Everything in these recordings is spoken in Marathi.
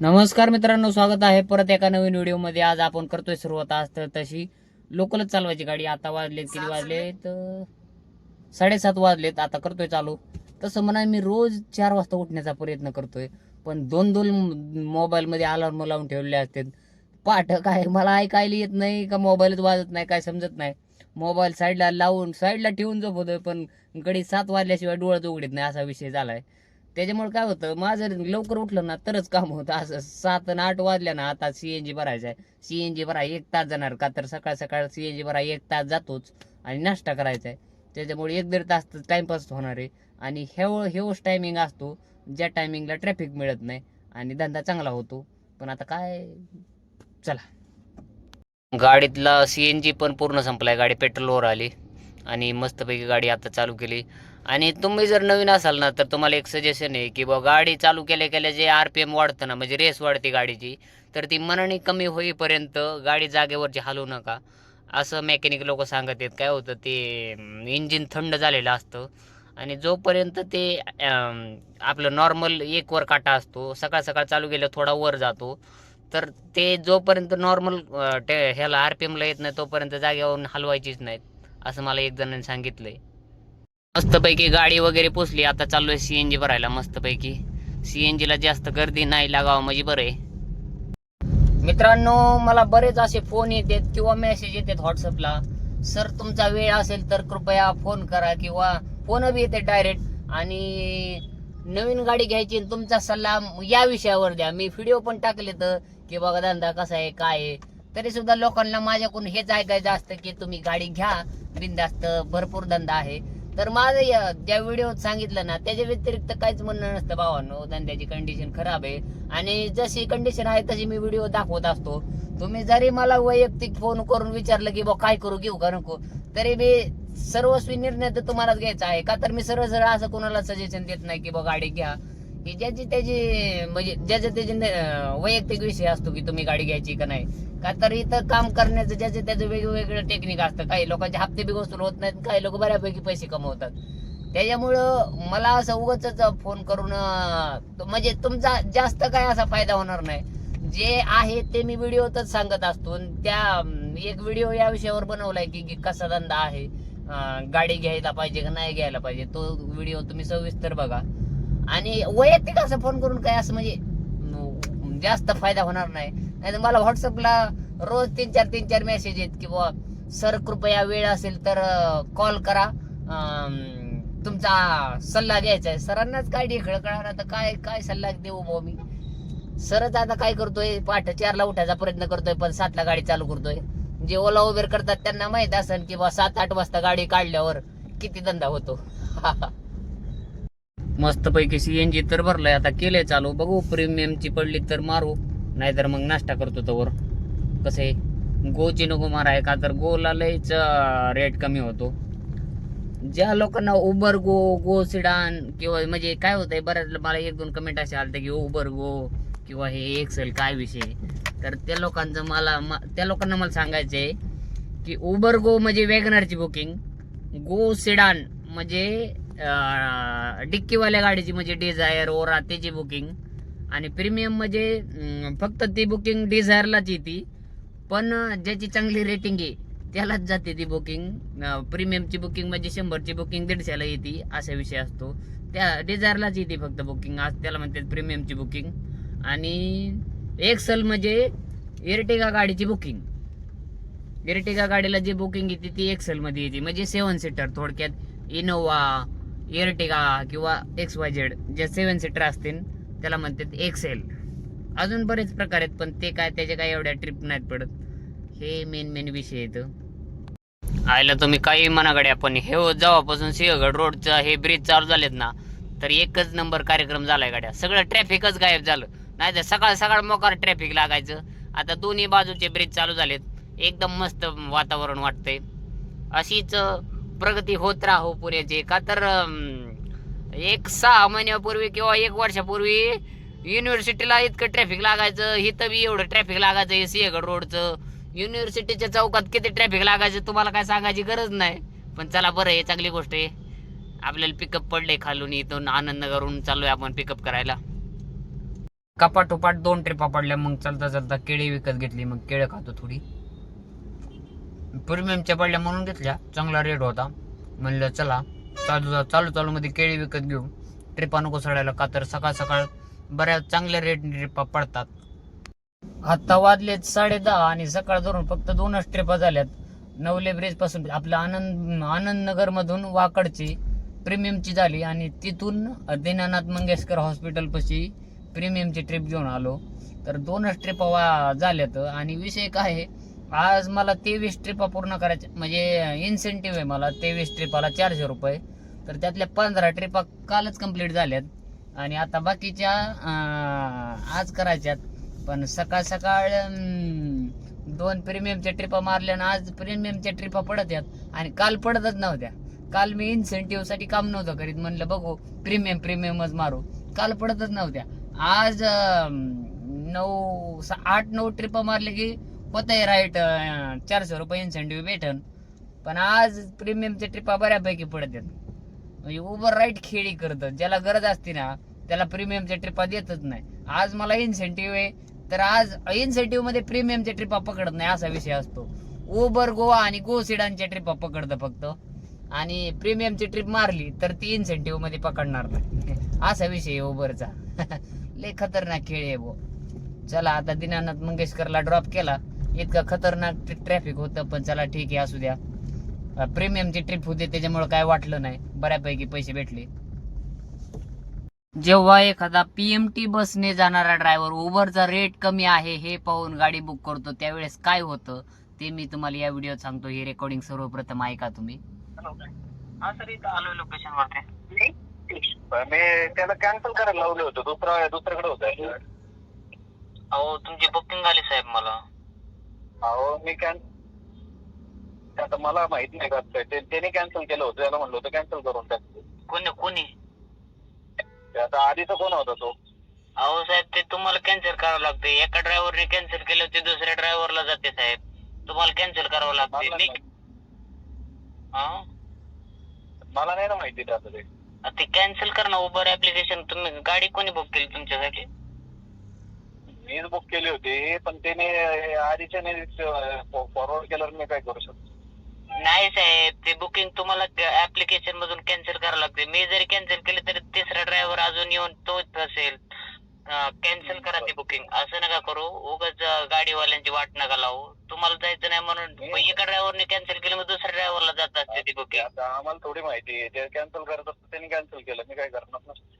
नमस्कार मित्रांनो स्वागत आहे परत एका नवीन व्हिडिओमध्ये. आज आपण करतोय सुरुवात. आज तर तशी लोकलच चालवायची गाडी. आता वाजलेत किती वाजलेत अं, साडेसात वाजलेत. आता करतोय चालू. तसं म्हणा मी रोज चार वाजता उठण्याचा प्रयत्न करतोय. पण दोन दोन मोबाईल मध्ये अलार्म लावून ठेवलेले असतात. पाठ काय मला ऐकायला येत नाही का? मोबाईलच वाजत नाही काय समजत नाही. मोबाईल साईडला लावून साईडला ठेवून झोपतोय पण गडी सात वाजल्याशिवाय डोळ्याच उघडत नाही असा विषय झालाय. त्याच्यामुळे काय होतं माझं लवकर उठलं ना तरच काम होतं. असं सात आणि आठ वाजल्या ना आता सीएनजी भरायचं आहे सीएनजी भरा एक तास जाणार का तर सकाळ सकाळ सीएनजी भरा एक तास जातोच आणि नाश्ता करायचा आहे त्याच्यामुळे एक दीड तास टाइमपास होणार आहे. आणि हेव हेवच टायमिंग असतो ज्या टायमिंगला ट्रॅफिक मिळत नाही आणि धंदा चांगला होतो. पण आता काय चला. गाडीतला सी एन जी पण पूर्ण संपलाय. गाडी पेट्रोलवर आली आणि मस्तपैकी गाडी आता चालू केली. आणि तुम्ही जर नवीन असाल ना तर तुम्हाला एक सजेशन आहे की बा गाडी चालू केल्या केल्या जे आर पी एम वाढतं ना म्हणजे रेस वाढते गाडीची तर ती मनाने कमी होईपर्यंत गाडी जागेवरची हलवू नका. असं मेकॅनिक लोक सांगत आहेत. काय होतं ते इंजिन थंड झालेलं असतं. आणि जोपर्यंत ते आपलं नॉर्मल एक वर काटा असतो सकाळ सकाळ चालू केलं थोडा वर जातो तर ते जोपर्यंत नॉर्मल टे ह्याला आर पी एमला येत नाही तोपर्यंत जागेवरून हलवायचीच नाहीत असं मला एक जणांनी आहे मस्तपैकी गाडी वगैरे पोचली आता चाललोय सीएनजी भरायला मस्तपैकी. सीएनजी ला जास्त गर्दी नाही लागावं म्हणजे बरं आहे. मित्रांनो मला बरेच असे फोन येतात किंवा मेसेज येतात व्हॉट्सअपला सर तुमचा वेळ असेल तर कृपया फोन करा किंवा फोन बी येते डायरेक्ट आणि नवीन गाडी घ्यायची आणि तुमचा सल्ला या विषयावर द्या. मी व्हिडिओ पण टाकले तर की बघा धंदा कसा आहे काय आहे. तरी सुद्धा लोकांना माझ्याकडून हेच ऐकायचं असतं की तुम्ही गाडी घ्या. बिंदास्त भरपूर धंदा आहे. तर माझं या- ज्या व्हिडिओत सांगितलं ना त्याच्या व्यतिरिक्त काहीच म्हणणं नसतं भावांनो. धंद्याची कंडिशन खराब आहे. आणि जशी कंडिशन आहे तशी मी व्हिडिओ दाखवत असतो. तुम्ही जरी मला वैयक्तिक फोन करून विचारलं की बा काय करू? घेऊ का नको? तरी मी सर्वस्वी निर्णय तर तुम्हालाच घ्यायचा आहे. का तर मी सरळ सरळ असं कोणाला सजेशन देत नाही की बा गाडी घ्या. की ज्याची त्याची म्हणजे ज्याचे त्याचे वैयक्तिक विषय असतो की तुम्ही गाडी घ्यायची का नाही. का तर इथं काम करण्याचं ज्याचे त्याचं वेगवेगळं टेक्निक असतं काही लोकांचे हप्ते बी वसूल होत नाहीत काही लोक बऱ्यापैकी पैसे कमवतात. त्याच्यामुळं मला असं उगच फोन करून म्हणजे तुमचा जास्त काय असा फायदा होणार नाही. जे आहे ते मी व्हिडिओतच सांगत असतो. त्या एक व्हिडिओ या विषयावर बनवलाय की की कसा धंदा आहे गाडी घ्यायला पाहिजे का नाही घ्यायला पाहिजे. तो व्हिडिओ तुम्ही सविस्तर बघा. आणि वैयक्तिक असं फोन करून काय असं म्हणजे जास्त फायदा होणार नाही. नाही तर मला व्हॉट्सअपला रोज तीन चार तीन चार मेसेज येत की बुवा सर कृपया वेळ असेल तर कॉल करा. तुमचा सल्ला घ्यायचा आहे. सरांनाच काय ढेकळ कळणार आता काय काय सल्ला देऊ भाऊ मी? सरच आता काय करतोय? पाठ चारला उठायचा प्रयत्न करतोय पण सातला गाडी चालू करतोय. जे ओला उबेर करतात त्यांना माहीत असेल की बा सात आठ वाजता गाडी काढल्यावर किती धंदा होतो. मस्तपैकी सी एन जी तर भरलंय. आता केलंय चालू. बघू प्रीमियमची पडली तर मारू. नाहीतर मग नाश्ता करतो तोवर. कसं आहे? गोची नको आहे का तर गोला लयच रेट कमी होतो. ज्या लोकांना उबर गो गो सिडान किंवा म्हणजे काय होतंय बऱ्याच मला एक दोन कमेंट असे आले की उबर गो किंवा हे एक्सेल काय विषय तर त्या लोकांचं मला म- त्या लोकांना मला सांगायचं आहे की उबर गो म्हणजे वॅगनरची बुकिंग गो सिडान म्हणजे डिक्कीवाल्या गाडीची म्हणजे डिझायर ओरा त्याची बुकिंग आणि प्रीमियम म्हणजे फक्त ती बुकिंग डिझायरलाच येते. पण ज्याची चांगली रेटिंग आहे त्यालाच जाते ती बुकिंग प्रीमियमची बुकिंग म्हणजे शंभरची बुकिंग दीडशेला येते असा विषय असतो. त्या डिझायरलाच येते फक्त बुकिंग आज त्याला म्हणतात प्रीमियमची बुकिंग आणि एक्सल म्हणजे एर्टिगा गाडीची बुकिंग एर्टिगा गाडीला जी बुकिंग येते ती एक्सेलमध्ये येते. म्हणजे सेवन सीटर थोडक्यात इनोवा एर्टिगा किंवा एक्स वाय झेड जे सेवन सीटर असतील त्याला म्हणतात एक्सेल अजून बरेच प्रकार आहेत पण ते काय त्याचे काय एवढ्या ट्रिप नाहीत पडत. हे मेन मेन विषय आहेत आयला तुम्ही काही मनाकडे आपण हे हो- जेव्हापासून सिंहगड रोडचं हे ब्रिज चालू झालेत ना तर एकच नंबर कार्यक्रम झालाय गाड्या. सगळं ट्रॅफिकच गायब झालं. नाही तर सकाळ सकाळ मोकार ट्रॅफिक लागायचं. आता दोन्ही बाजूचे ब्रिज चालू झालेत. एकदम मस्त वातावरण वाटतंय. अशीच प्रगती होत राहो पुण्याची का तर एक सहा महिन्यापूर्वी किंवा एक वर्षापूर्वी युनिव्हर्सिटीला इतकं ट्रॅफिक लागायचं इथं बी एवढं ट्रॅफिक लागायचं हे सिंहगड रोडचं युनिव्हर्सिटीच्या चौकात किती ट्रॅफिक लागायचं तुम्हाला काय सांगायची गरज नाही. पण चला बरं आहे चांगली गोष्ट आहे. आपल्याला पिकअप पडले खालून इथून आनंदनगरहून चाललोय आपण पिकअप करायला. कपाटोपाट दोन ट्रिपा पडल्या मग चालता चालता केळी विकत घेतली मग केळं खातो थोडी. प्रीमियमच्या पडल्या म्हणून घेतल्या. चांगला रेट होता. म्हणलं चला चालू चालू चालू मध्ये केळी विकत घेऊ. ट्रिपा नको सोडायला? का तर सकाळ सकाळ बऱ्याच चांगल्या रेट ट्रिपा पडतात. आता वाजलेत साडे दहा आणि सकाळ धरून फक्त दोनच ट्रिपा झाल्यात. नवले ब्रिजपासून आपल्या आनंद आनंद नगर मधून वाकडची प्रीमियमची झाली आणि तिथून दीनानाथ मंगेशकर हॉस्पिटल पशी प्रीमियमची ट्रिप घेऊन आलो. तर दोनच ट्रिपा वा झाल्यात. आणि विषय काय आहे आज मला तेवीस ट्रिपा पूर्ण करायच्या म्हणजे इन्सेंटिव्ह आहे मला तेवीस ट्रिपाला चारशे रुपये. तर त्यातल्या पंधरा ट्रिपा कालच कंप्लीट झाल्यात. आणि आता बाकीच्या आज करायच्यात. पण सकाळ सकाळ दोन प्रीमियमच्या ट्रिपा मारल्या आणि आज प्रीमियमच्या ट्रिपा पडत आहेत. आणि काल पडतच नव्हत्या. काल मी इन्सेंटिव्हसाठी काम नव्हतं करीत. म्हणलं बघू प्रीमियम प्रीमियमच मारू. काल पडतच नव्हत्या. आज नऊ आठ नऊ ट्रिपा मारले की होत आहे राईट चारशे रुपये इन्सेंटिव्ह भेटन. पण आज प्रीमियमच्या ट्रिपा बऱ्यापैकी पडतात म्हणजे उबर राईट खेळी करतं. ज्याला गरज असते ना त्याला प्रीमियमच्या ट्रिपा देतच नाही. आज मला इन्सेंटिव्ह आहे तर आज इन्सेंटिव्हमध्ये प्रीमियमच्या ट्रिपा पकडत नाही असा विषय असतो. उबर गोवा आणि गो सिडानच्या ट्रिपा पकडतं फक्त. आणि प्रीमियमची ट्रिप मारली तर ती इन्सेंटिव्हमध्ये पकडणार नाही. असा विषय आहे उबरचा लय खतरनाक खेळ आहे भो चला आता दिनानाथ मंगेशकरला ड्रॉप केला. इतकं खतरनाक ट्रॅफिक होतं पण चला ठीक आहे असू द्या. प्रीमियमची ट्रिप होते त्याच्यामुळे काय वाटलं नाही. बऱ्यापैकी पैसे भेटले. जेव्हा एखादा पीएमटी बसने जाणारा ड्रायव्हर उबरचा रेट कमी आहे हे पाहून गाडी बुक करतो त्यावेळेस काय होतं ते मी तुम्हाला या व्हिडिओत सांगतो. हे रेकॉर्डिंग सर्वप्रथम ऐका तुम्ही. हा मी त्याला कॅन्सल करायला लावले होते दुसरा दुसऱ्याकडे होतं. अहो तुमची बुकिंग आली साहेब मला. अहो मी कॅन आता मला माहीत नाही का ते- त्याने कॅन्सल केलं होतं त्याला म्हणलं होतं कॅन्सल करून टाक. कोणी कोणी? ते आता आधीचा कोण होता तो. अहो साहेब ते तुम्हाला कॅन्सल करावं लागते एका ड्रायव्हरने कॅन्सल केलं ते दुसऱ्या ड्रायव्हरला जाते साहेब. तुम्हाला कॅन्सल करावं लागते मला मी नाही- हा? मला नाही ना माहिती ते आता ते. आ, ते कॅन्सल कर ना उबर ऍप्लिकेशन तुम्ही गाडी कोणी बुक केली तुमच्यासाठी? मीच बुक केली होती. पण त्याने आधीच्या फॉरवर्ड केल्यावर मी काय करू शकतो? नाही साहेब ते बुकिंग तुम्हाला ऍप्लिकेशन मधून कॅन्सल करावं लागते. मी जरी कॅन्सल केले तरी तिसरा ड्रायव्हर अजून येऊन तोच असेल कॅन्सल करा ते बुकिंग असं नका करू. उगाच गाडीवाल्यांची वाट नका लावू. तुम्हाला जायचं नाही म्हणून. एका ड्रायव्हरने कॅन्सल केलं मग दुसऱ्या ड्रायव्हरला जात असते ती बुकिंग आता आम्हाला थोडी माहिती आहे. ते कॅन्सल करत असतं त्यांनी कॅन्सल केलं. मी काय करणार? नसतं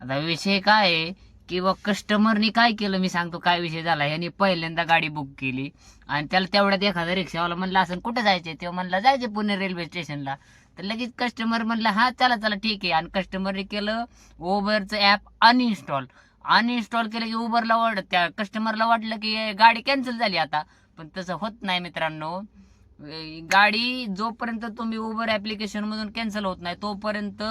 आता विषय काय आहे? किंवा कस्टमरनी काय केलं मी सांगतो काय विषय झाला. यांनी पहिल्यांदा गाडी बुक केली. आणि त्याला तेवढ्यात एखादा रिक्षावाला म्हणलं असं कुठं जायचे तेव्हा म्हणला जायचे पुणे रेल्वे स्टेशनला तर लगेच कस्टमर म्हणलं हा चला चला ठीक आहे. आणि कस्टमरने केलं ओबरचं ऍप अनइन्स्टॉल अनइन्स्टॉल केलं की उबरला वाट त्या कस्टमरला वाटलं की गाडी कॅन्सल झाली आता. पण तसं होत नाही मित्रांनो. गाडी जोपर्यंत तुम्ही उबर ॲप्लिकेशनमधून कॅन्सल होत नाही तोपर्यंत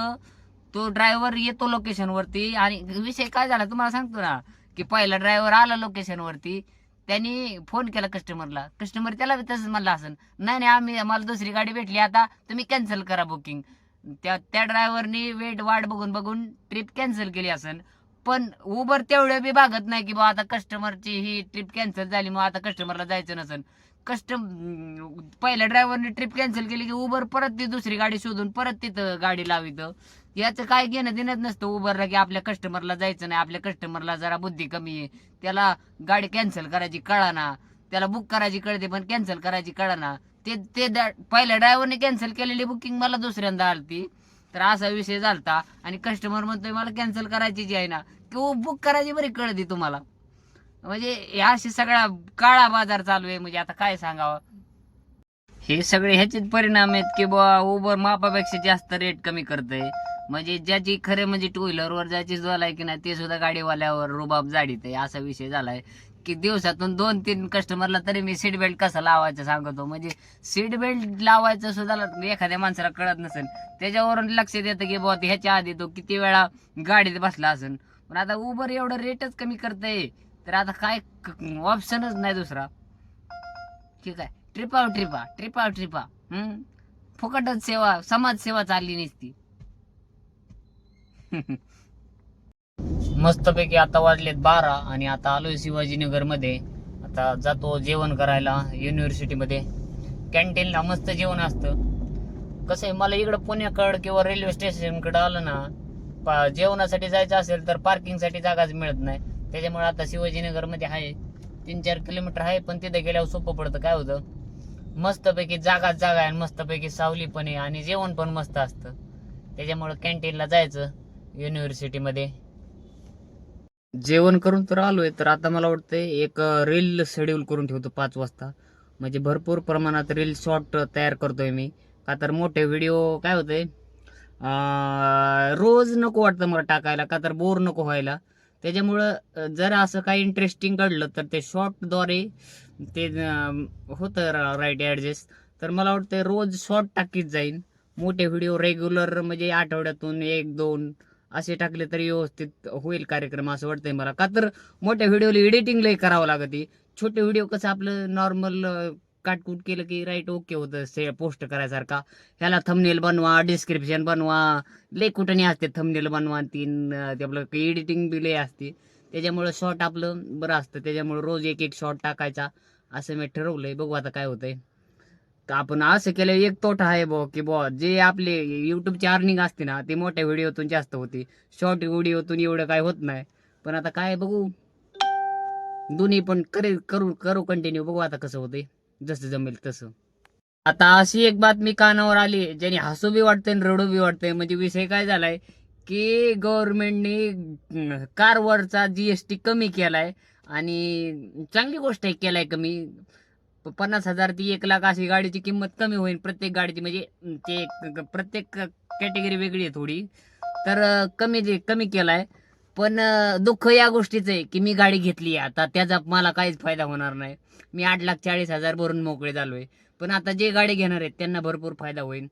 तो ड्रायव्हर येतो लोकेशन वरती आणि विषय काय झाला तुम्हाला सांगतो ना की पहिला ड्रायव्हर आला लोकेशन वरती त्यांनी फोन केला कस्टमरला कस्टमर त्याला तसंच म्हणलं असं नाही नाही आम्ही आम्हाला दुसरी गाडी भेटली आता तुम्ही कॅन्सल करा बुकिंग त्या त्या ड्रायव्हरनी वेट वाट बघून बघून ट्रिप कॅन्सल केली असेल पण उबर तेवढं बी भागत नाही की बा आता कस्टमरची ही ट्रिप कॅन्सल झाली मग आता कस्टमरला जायचं नसेल कस्टम पहिल्या ड्रायव्हरने ट्रिप कॅन्सल केली की उबर परत ती दुसरी गाडी शोधून परत तिथं गाडी लावितं याचं काय घेणं देणं नसतं उबरला की आपल्या कस्टमरला जायचं नाही. आपल्या कस्टमरला जरा बुद्धी कमी आहे. त्याला गाडी कॅन्सल करायची कळा ना त्याला बुक करायची कळते पण कॅन्सल करायची कळा ना ते ते पहिल्या ड्रायव्हरने कॅन्सल केलेली बुकिंग मला दुसऱ्यांदा आलती. तर असा विषय झालता. आणि कस्टमर म्हणतोय मला कॅन्सल करायची जी आहे ना किंवा बुक करायची बरी कळती तुम्हाला. म्हणजे हे अशी सगळा काळा बाजार चालू आहे. म्हणजे आता काय सांगावं? हे सगळे ह्याचेच परिणाम आहेत की बुवा उबर मापापेक्षा जास्त रेट कमी करतंय. म्हणजे ज्याची खरे म्हणजे टू व्हीलरवर जायची जोल आहे की नाही ते सुद्धा गाडीवाल्यावर रुबाब जाडीत आहे असा विषय झालाय. की दिवसातून दोन तीन कस्टमरला तरी मी सीट बेल्ट कसा लावायचं सांगतो. म्हणजे सीट बेल्ट लावायचं सुद्धा एखाद्या माणसाला कळत नसेल. त्याच्यावरून लक्ष देतं की बाबा ह्याच्या आधी तो किती वेळा गाडीत बसला असेल पण आता उबर एवढं रेटच कमी करतंय तर आता काय ऑप्शनच नाही दुसरा. ठीक आहे. ट्रिपा ट्रिपा ट्रिपा ट्रिपा हम्म? फुकटच सेवा समाज सेवा चालली नसती. मस्तपैकी आता वाजलेत बारा आणि आता आलोय शिवाजीनगरमध्ये. आता जातो जेवण करायला युनिव्हर्सिटीमध्ये कॅन्टीनला मस्त जेवण असतं. कसं आहे मला इकडं पुण्याकडं किंवा रेल्वे स्टेशनकडं आलं ना पा जेवणासाठी जायचं असेल तर पार्किंगसाठी जागाच मिळत नाही. त्याच्यामुळे आता शिवाजीनगरमध्ये आहे तीन चार किलोमीटर आहे पण तिथे गेल्यावर सोपं पडतं. काय होतं? मस्तपैकी जागाच जागा आहे आणि मस्तपैकी सावली पण आहे आणि जेवण पण मस्त असतं. त्याच्यामुळं कॅन्टीनला जायचं. युनिव्हर्सिटीमध्ये जेवण करून तर आलोय तर आता मला वाटतंय एक रील शेड्यूल करून ठेवतो पाच वाजता. म्हणजे भरपूर प्रमाणात रील शॉर्ट तयार करतोय मी. का तर मोठे व्हिडिओ काय होते रोज नको वाटतं मला टाकायला का तर बोर नको व्हायला. त्याच्यामुळं जर असं काही इंटरेस्टिंग घडलं तर ते शॉर्टद्वारे ते होतं राईट ॲडजस्ट तर मला वाटतं रोज शॉर्ट टाकीत जाईन. मोठे व्हिडिओ रेग्युलर म्हणजे आठवड्यातून एक दोन असे टाकले तरी व्यवस्थित होईल कार्यक्रम असं वाटतंय मला. का तर मोठ्या व्हिडिओला एडिटिंग लई करावं लागते छोटे व्हिडिओ कसं आपलं नॉर्मल काटकूट केलं की राईट ओके होतं से पोस्ट करायसारखा. ह्याला थंबनेल बनवा डिस्क्रिप्शन बनवा. लय कुठं असते थंबनेल बनवा तीन ते आपलं एडिटिंग बी लय असते. त्याच्यामुळं शॉर्ट आपलं बरं असतं. त्याच्यामुळं रोज एक एक शॉर्ट टाकायचा. असं मी ठरवलंय. बघू आता काय होतंय. तर आपण असं केलं एक तोटा आहे बुवा की बुवा जे आपले युट्यूबची अर्निंग असते ना ते मोठ्या व्हिडिओतून जास्त होती. शॉर्ट व्हिडिओतून एवढं काय होत नाही. पण आता काय बघू? दोन्ही पण करे करू करू कंटिन्यू बघू आता कसं होते जसं जमेल तसं. आता अशी एक बातमी कानावर आली ज्याने हसू बी वाटतंय आणि रडू बी वाटतंय. म्हणजे विषय काय झालाय की गव्हर्नमेंटने कारवरचा जी एस टी कमी केलाय. आणि चांगली गोष्ट आहे केलाय कमी. पन्नास हजार ती एक लाख अशी गाडीची किंमत कमी होईल प्रत्येक गाडीची. म्हणजे ते प्रत्येक कॅटेगरी वेगळी आहे थोडी. तर कमी जे कमी केलाय. पण दुःख या गोष्टीचं आहे की मी गाडी घेतली आहे. आता त्याचा मला काहीच फायदा होणार नाही. मी आठ लाख चाळीस हजार भरून मोकळे झालोय पण आता जे गाडी घेणार आहेत त्यांना भरपूर फायदा होईल.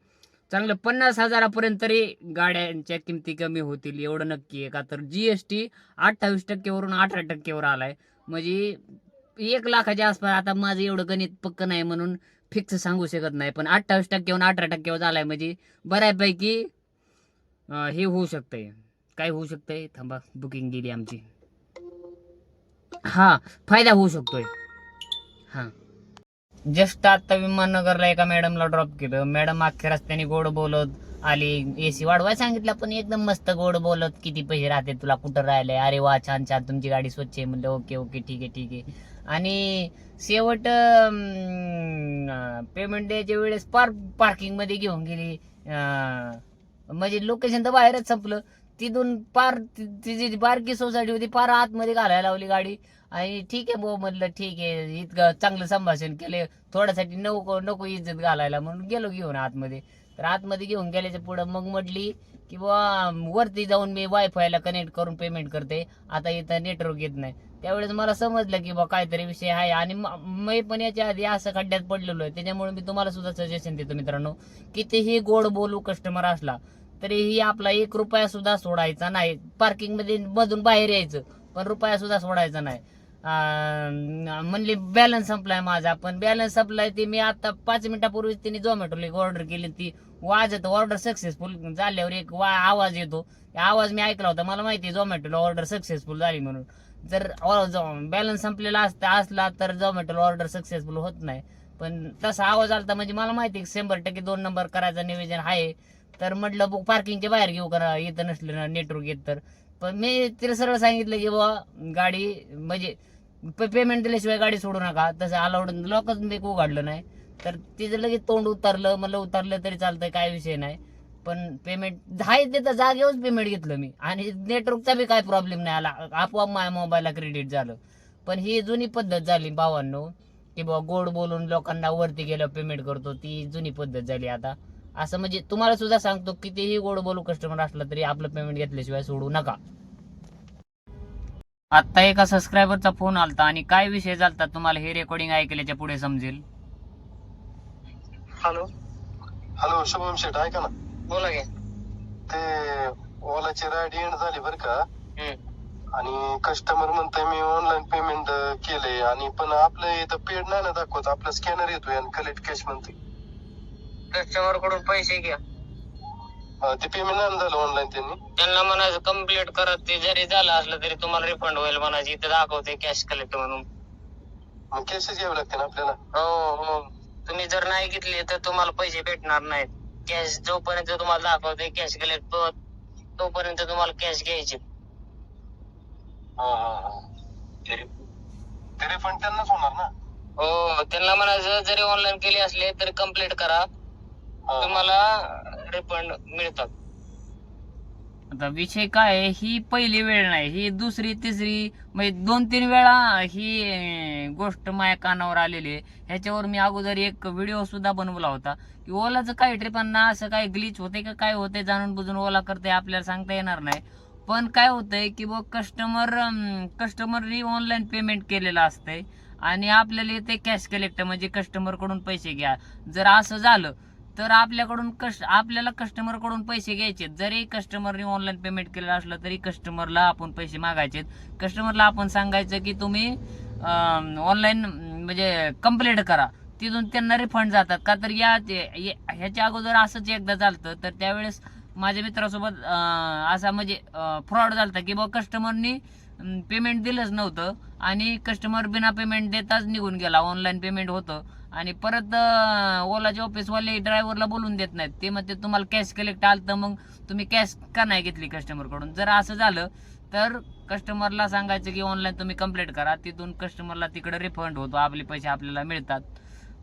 चांगलं पन्नास हजारापर्यंत तरी गाड्यांच्या किमती कमी होतील. एवढं नक्की आहे का? तर जी एस टी अठ्ठावीस टक्केवरून अठरा टक्केवर आलाय. म्हणजे एक लाखाच्या आसपास आता माझं एवढं गणित पक्क नाही म्हणून फिक्स सांगू शकत नाही. पण अठ्ठावीस टक्क्याहून अठरा टक्क्यावर झालाय म्हणजे बऱ्यापैकी हे होऊ शकतंय. काय होऊ शकतंय? थांबा बुकिंग गेली आमची. हा फायदा होऊ शकतोय. हा. जस्ट आता विमाननगरला एका मॅडमला ड्रॉप केलं. मॅडम अख्ख्या रस्त्याने गोड बोलत आली एसी वाढवाय सांगितलं पण एकदम मस्त गोड बोलत किती पैसे राहते तुला? कुठं राहिले? अरे वा छान छान तुमची गाडी स्वच्छ आहे. म्हणलं ओके ओके ठीक आहे ठीक आहे. आणि शेवट पेमेंट द्यायच्या वेळेस पार्क पार्किंगमध्ये घेऊन गेली. म्हणजे लोकेशन तर बाहेरच संपलं. तिथून पार तिची बारकी सोसायटी होती पार आतमध्ये घालायला लावली गाडी. आणि ठीक आहे भाऊ म्हणलं ठीक आहे इतकं चांगलं संभाषण केले. थोड्यासाठी नको नको इज्जत घालायला. म्हणून गेलो घेऊन आतमध्ये. तर आतमध्ये घेऊन गेल्याच्या पुढं मग म्हटली की बुवा वरती जाऊन मी वायफायला कनेक्ट करून पेमेंट करते. आता इथं नेटवर्क येत नाही. त्यावेळेस मला समजलं की बा काहीतरी विषय आहे. आणि मी पण याच्या आधी असं खड्ड्यात पडलेलो आहे. त्याच्यामुळे मी तुम्हाला सुद्धा सजेशन देतो मित्रांनो कितीही गोड बोलू कस्टमर असला तरीही आपला एक रुपया सुद्धा सोडायचा नाही. पार्किंगमध्ये मधून बाहेर यायचं पण रुपया सुद्धा सोडायचा नाही. म्हणली बॅलन्स संपलाय माझा. पण बॅलन्स संपलाय ती मी आता पाच मिनिटापूर्वीच तिने झोमॅटोला एक ऑर्डर केली. ती वाजत ऑर्डर सक्सेसफुल झाल्यावर एक वा आवाज येतो. आवाज मी ऐकला होता. मला माहिती झोमॅटोला ऑर्डर सक्सेसफुल झाली म्हणून. जर बॅलन्स संपलेला असता असला तर झोमॅटोला ऑर्डर सक्सेसफुल होत नाही. पण तसा आवाज आलता म्हणजे मला माहिती आहे की शंभर टक्के दोन नंबर करायचं नियोजन आहे. तर म्हटलं बुक पार्किंगच्या बाहेर घेऊ करा येतं नसलं ना नेटवर्क येत तर. पण मी तिला सरळ सांगितलं की बाबा गाडी म्हणजे पेमेंट दिल्याशिवाय गाडी सोडू नका. तसं अलाउड लॉकच मी उघडलं नाही. तर तिचं लगेच तोंड उतरलं. मला उतरलं तरी चालतंय काय विषय नाही. पण पेमेंट आहे तिथं जागेवरच पेमेंट घेतलं मी. आणि नेटवर्कचा बी काय प्रॉब्लेम नाही आला. आपोआप माझ्या मोबाईलला क्रेडिट झालं. पण ही जुनी पद्धत झाली भावांनो की बाबा गोड बोलून लोकांना वरती गेलं पेमेंट करतो. ती जुनी पद्धत झाली आता. असं म्हणजे तुम्हाला सुद्धा सांगतो कितीही गोड बोलू कस्टमर असला तरी आपलं पेमेंट घेतल्याशिवाय सोडू नका. आता एका सबस्क्रायबरचा फोन आलता आणि काय विषय झालता तुम्हाला हे रेकॉर्डिंग ऐकल्याच्या पुढे समजेल? हॅलो हॅलो शुभम शेठ ऐका ना. बोला की. ते ओलाची राईड एंड झाली बरं का? आणि कस्टमर म्हणतोय मी ऑनलाईन पेमेंट केलंय आणि पण आपलं इथं पेड नाही ना दाखवत आपला स्कॅनर येतोय आणि कलेक्ट कॅश म्हणतोय. कस्टमरकडून पैसे घ्या. अं, ते पेमेंट नाही झालं ऑनलाईन त्यांनी? त्यांना म्हणायचं कंप्लीट करा. ते जरी झालं असलं तरी तुम्हाला रिफंड होईल म्हणायचं. इथे दाखवते कॅश कलेक्ट म्हणून. मग कॅशच घ्यावे लागते ना आपल्याला? हो हो. तुम्ही जर नाही घेतली तर तुम्हाला पैसे भेटणार नाहीत. कॅश जोपर्यंत तुम्हाला दाखवते कॅश कलेक्ट तोपर्यंत तुम्हाला कॅश घ्यायची. हा हा हा. ते रिफंड त्यांनाच होणार ना? हो त्यांना म्हणायचं जरी ऑनलाईन केली असले तरी कंप्लीट करा. हा. तुम्हाला रिफंड मिळतात. आता विषय काय आहे, ही पहिली वेळ नाही ही दुसरी तिसरी म्हणजे दोन तीन वेळा ही गोष्ट माझ्या कानावर आलेली आहे. ह्याच्यावर मी अगोदर एक व्हिडिओ सुद्धा बनवला होता. की ओलाचं काही ट्रिपांना असं काही ग्लिच होते का? काय होते जाणून बुजून ओला करते आपल्याला सांगता येणार नाही. पण काय होतंय की बघ कस्टमर कस्टमरनी ऑनलाईन पेमेंट केलेलं असतंय. आणि आपल्याला येते कॅश कलेक्ट म्हणजे कस्टमरकडून पैसे घ्या. जर असं झालं तर आपल्याकडून कस्ट आपल्याला कस्टमरकडून पैसे घ्यायचे जरी कस्टमरने ऑनलाईन पेमेंट केलेलं असलं तरी कस्टमरला आपण पैसे मागायचे कस्टमरला आपण सांगायचं की तुम्ही ऑनलाईन म्हणजे कंप्लेंट करा. तिथून त्यांना रिफंड जातात. का तर या या- ह्याच्या अगोदर असंच एकदा झालं तर त्यावेळेस माझ्या मित्रासोबत असा म्हणजे फ्रॉड झालता की बा कस्टमरनी पेमेंट दिलंच नव्हतं. आणि कस्टमर बिना पेमेंट देताच निघून गेला. ऑनलाईन पेमेंट होतं. आणि परत ओलाचे ऑफिसवाले ड्रायव्हरला बोलून देत नाहीत. ते म्हणते तुम्हाला कॅश कलेक्ट आलं तर मग तुम्ही कॅश का नाही घेतली कस्टमरकडून जर असं झालं तर कस्टमरला सांगायचं की ऑनलाईन तुम्ही कंप्लेंट करा. तिथून कस्टमरला तिकडे रिफंड होतो. आपले पैसे आपल्याला मिळतात.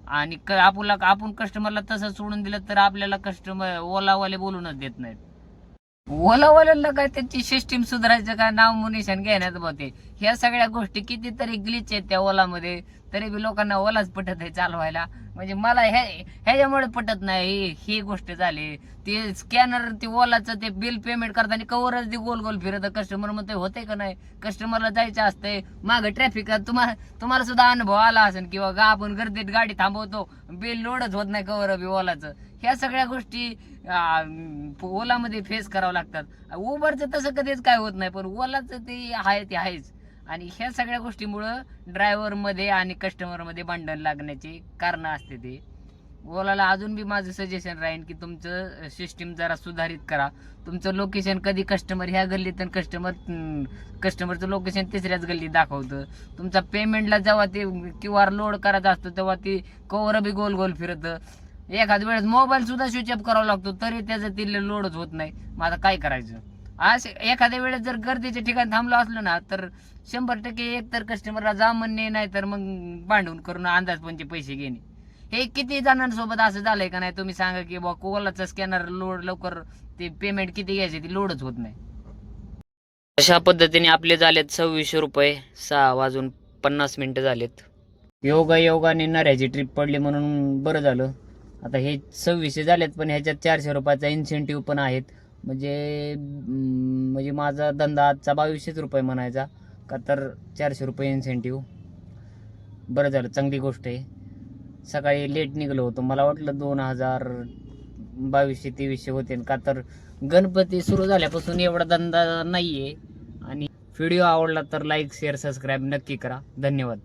आणि क- आपला आपण कस्टमरला तसं सोडून दिलं तर आपल्याला कस्टमर ओलावाले बोलूनच देत नाहीत. ओलावाल्यांना काय त्यांची सिस्टीम सुधारायचं काय? नाव मुनिशन घेण्यात होते. ह्या सगळ्या गोष्टी कितीतरी ग्लिच आहेत त्या ओलामध्ये. तरी बी लोकांना ओलाच पटत आहे चालवायला. म्हणजे मला ह्या ह्याच्यामुळे पटत नाही. ही- गोष्ट झाली. ते स्कॅनर ते ओलाचं ते बिल पेमेंट करताना कवरच ते गोल गोल फिरत. कस्टमरमध्ये होते का नाही? कस्टमरला जायचं असतंय. मागं ट्रॅफिक तुम्हाला तुम्हाला सुद्धा अनुभव आला असेल किंवा आपण गर्दीत गाडी थांबवतो. बिल लोडच होत नाही कवर बी ओलाचं. ह्या सगळ्या गोष्टी ओलामध्ये फेस करावं लागतात. उबरचं तसं कधीच काय होत नाही पण ओलाचं ते आहे ते आहेच. आणि ह्या सगळ्या गोष्टीमुळं ड्रायव्हरमध्ये आणि कस्टमरमध्ये भांडण लागण्याची कारणं असते ते. ओलाला अजून बी माझं सजेशन राहील की तुमचं सिस्टीम जरा सुधारित करा. तुमचं लोकेशन कधी कस्टमर ह्या गल्लीत आणि कस्टमर कस्टमरचं लोकेशन तिसऱ्याच गल्लीत दाखवतं. तुमचा पेमेंटला जेव्हा ते क्यू आर लोड करायचा असतो तेव्हा ती कवर बी गोल गोल फिरतं. एखाद वेळेस मोबाईल सुद्धा स्विच ऑफ करावा लागतो तरी त्याचं ते लोडच होत नाही. मग आता काय करायचं? आज एखाद्या वेळेस जर गर्दीच्या ठिकाणी थांबलो असलो ना तर शंभर टक्के एक तर कस्टमरला जा म्हणणे नाही तर मग भांडून करून अंदाज पंचे पैसे घेणे. हे किती जणांसोबत असं झालंय का नाही तुम्ही सांगा की बा कोलाचा स्कॅनर लोड लवकर ते पेमेंट किती घ्यायचे ते लोडच होत नाही. अशा पद्धतीने आपले झालेत सव्वीसशे रुपये सहा वाजून पन्नास मिनिटं झालेत. योगा योगाने नऱ्याची ट्रिप पडली म्हणून बरं झालं. आता हे सव्वीसशे झालेत पण ह्याच्यात चारशे रुपयाचा इन्सेंटिव्ह पण आहेत. म्हणजे म्हणजे माझा धंदा आजचा बावीसशेच रुपये म्हणायचा. का तर चारशे रुपये इन्सेंटिव्ह बरं झालं चांगली गोष्ट आहे. सकाळी लेट निघलो होतो. मला वाटलं दोन हजार बावीसशे तेवीसशे होते का तर गणपती सुरू झाल्यापासून एवढा धंदा नाही आहे आणि व्हिडिओ आवडला तर लाईक शेअर सबस्क्राईब नक्की करा. धन्यवाद.